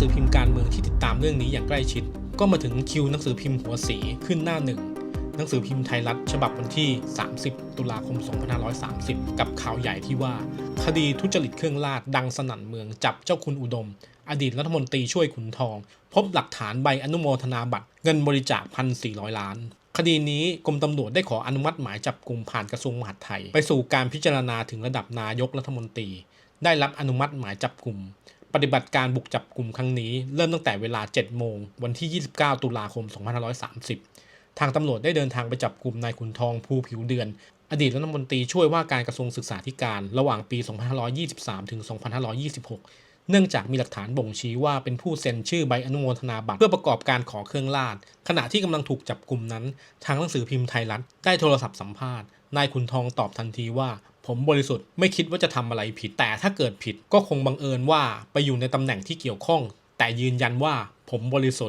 สือพิมพ์การเมืองที่ติดตามเรื่องนี้อย่างใกล้ชิด ก็มาถึงคิวหนังสือพิมพ์หัวสีขึ้นหน้าหนึ่งหนังสือพิมพ์ไทยรัฐฉบับวันที่ 30 ตุลาคม 2530 กับข่าวใหญ่ที่ว่า คดีทุจริตเครื่องราชดังสนั่นเมืองจับเจ้าคุณอุดม อดีตรัฐมนตรีช่วยขุนทอง พบหลักฐานใบอนุโมทนาบัตรเงินบริจาค 1,400 ล้าน คดีนี้กรมตำรวจได้ขออนุมัติหมายจับกลุ่มผ่านกระทรวงมหาดไทย ไปสู่การพิจารณาถึงระดับนายกรัฐมนตรี ได้รับอนุมัติหมายจับกลุ่ม ปฏิบัติการบุกจับกลุ่มครั้งนี้เริ่มตั้งแต่เวลา 7 โมง วันที่ 29 ตุลาคม 2530 ทางตำรวจได้เดินทางไปจับกลุ่มนายขุนทองภูผิวเดือน อดีตรัฐมนตรีช่วยว่าการกระทรวงศึกษาธิการระหว่างปี 2523 ถึง 2526 เนื่องจากมีหลักฐานบ่งชี้ว่าเป็นผู้เซ็นชื่อใบอนุโมทนาบัตรเพื่อประกอบการขอเครื่องราชขณะที่กำลังถูกจับกลุ่มนั้น ทางหนังสือพิมพ์ไทยรัฐได้โทรศัพท์สัมภาษณ์นายขุนทองตอบทันทีว่า ผมบริสุทธิ์ไม่คิดว่าจะทำอะไรผิด แต่ถ้าเกิดผิดก็คงบังเอิญว่าไปอยู่ในตำแหน่งที่เกี่ยวข้อง แต่ยืนยันว่าผมบริสุทธิ์